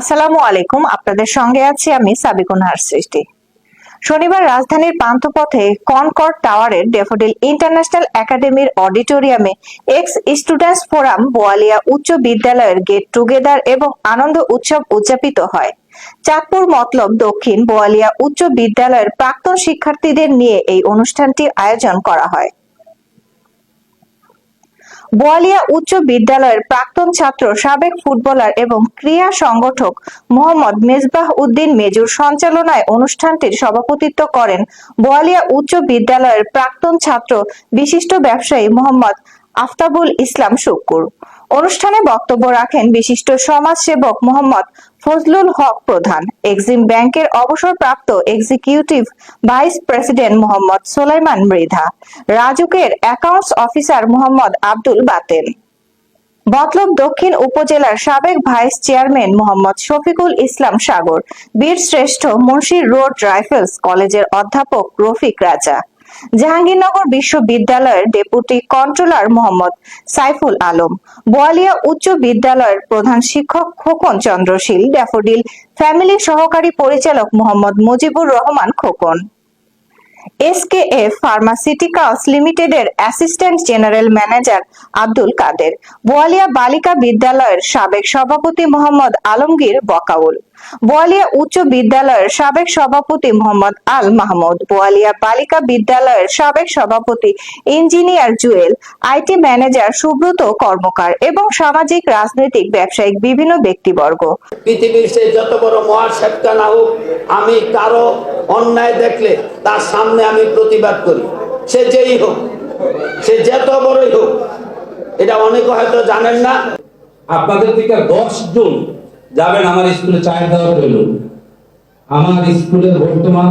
আসসালামু আলাইকুম, আপনাদের সঙ্গে আছি আমি সাবিকুন হার সৃষ্টি শনিবার রাজধানীর পান্থপথে কনকর্ড টাওয়ারের ডেফোডিল ইন্টারন্যাশনাল একাডেমির অডিটোরিয়ামে এক্স স্টুডেন্টস ফোরাম বোয়ালিয়া উচ্চ বিদ্যালয়ের গেট টুগেদার এবং আনন্দ উৎসব উদযাপিত হয়। চাঁদপুর মতলব দক্ষিণ বোয়ালিয়া উচ্চ বিদ্যালয়ের প্রাক্তন শিক্ষার্থীদের নিয়ে এই অনুষ্ঠানটি আয়োজন করা হয়। বোয়ালিয়া উচ্চ বিদ্যালয়ের প্রাক্তন ছাত্র, সাবেক ফুটবলার এবং ক্রীড়া সংগঠক মোহাম্মদ মেজবাহ উদ্দিন মেজুর সঞ্চালনায় অনুষ্ঠানটির সভাপতিত্ব করেন বোয়ালিয়া উচ্চ বিদ্যালয়ের প্রাক্তন ছাত্র বিশিষ্ট ব্যবসায়ী মোহাম্মদ আফতাবুল ইসলাম শুকুর অনুষ্ঠানে বক্তব্য রাখেন বিশিষ্ট সমাজ সেবক মোহাম্মদ ফজলুল হক প্রধান, এক্সিম ব্যাংকের অবসরপ্রাপ্ত executive vice president Mohammad Solaiman Mridha রাজুকের accounts officer Mohammad Abdul Baten. Matlab Dakshin উপজেলার সাবেক vice chairman Mohammad Shafiqul Islam Sagar, Bir Sreshtho মুন্সির road rifles কলেজের অধ্যাপক রফিক রাজা। জাহাঙ্গীরনগর বিশ্ববিদ্যালয়ের ডেপুটি কন্ট্রোলার মোহাম্মদ সাইফুল আলম, বোয়ালিয়া উচ্চ বিদ্যালয়ের প্রধান শিক্ষক খোকন চন্দ্রশীল, ড্যাফোডিল ফ্যামিলি সহকারী পরিচালক মোহাম্মদ মুজিবুর রহমান খোকন। এসকেএফ লিমিটেডের assistant general manager Abdul Kader, Boalia বালিকা বিদ্যালয়ের সাবেক সভাপতি মোহাম্মদ আলমগীর বকাউল, বোয়ালিয়া উচ্চ বিদ্যালয়ের সাবেক সভাপতি মোহাম্মদ আল মাহমুদ, বোয়ালিয়া বালিকা বিদ্যালয়ের সাবেক সভাপতি engineer Jewel, IT manager Subrata Karmakar এবং সামাজিক, রাজনৈতিক, ব্যবসায়িক বিভিন্ন ব্যক্তিবর্গ। পৃথিবীর যত বড় না হোক, আমি কারও অন্যায় দেখলে তার সামনে আমি প্রতিবাদ করি। সে যেই হোক, সে যত বড়ই হোক, এটা অনেকে হয়তো জানেন না। আপনাদের থেকে দশ জন যাবেন আমার স্কুলে চায়ের দেওয়া রইল আমার স্কুলের বর্তমান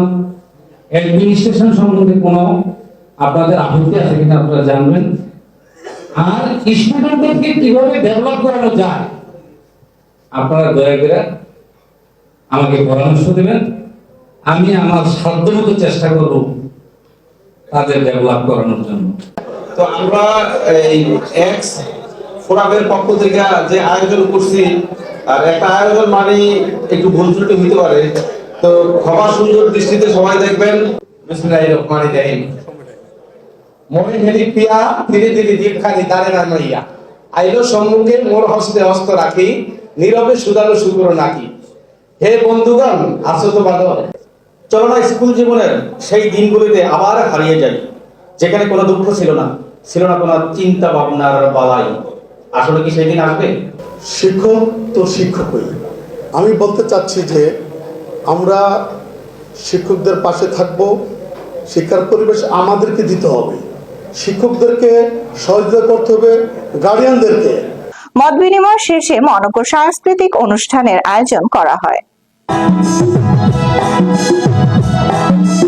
অ্যাডমিনিস্ট্রেশন সম্বন্ধে কোনো আপনাদের আপত্তি আছে কিনা আপনারা জানবেন? আর স্টুডেন্টদেরকে কীভাবে ডেভেলপ করানো যায়? আপনারা দয়া করে আমাকে পরামর্শ দেবেন। আমি আমার সাধ্যমতো চেষ্টা করব তাদের ডেভেলপ করানোর জন্য। তো আমরা এই এক্স ফোরামের পক্ষ থেকে যে আয়োজন করছি, আর একটা আয়োজন মানে একটু ভুল ত্রুটি হতে পারে। তো ক্ষমা সুন্দর দৃষ্টিতে সবাই দেখবেন। বিসমিল্লাহির রহমানির রহিম। হেরি পিয়া, ধীরে ধীরে দীপখানি দাঁড়ে না নইয়া আইলো সম্মুখে মোর হস্তে হস্ত রাখি, নীরবে সুদালো শুক্র নাকি হে বন্ধুগণ আসো তো ভালো চলো না স্কুল জীবনের সেই দিনগুলিতে আবার হারিয়ে যাই। যেখানে কোনো দুঃখ ছিল না ছিল না কোনো চিন্তা ভাবনার বালাই। আসলে কি সেই দিন আসবে? শিক্ষক তো শিক্ষকই। আমি বলতে চাচ্ছি যে আমরা শিক্ষকদের পাশে থাকব শিক্ষার পরিবেশ আমাদেরকে দিতে হবে। শিক্ষকদেরকে সহযোগিতা করতে হবে গার্ডিয়ানদেরকে মত বিনিময় শেষে মনজ্ঞ সাংস্কৃতিক অনুষ্ঠানের আয়োজন করা হয়। Música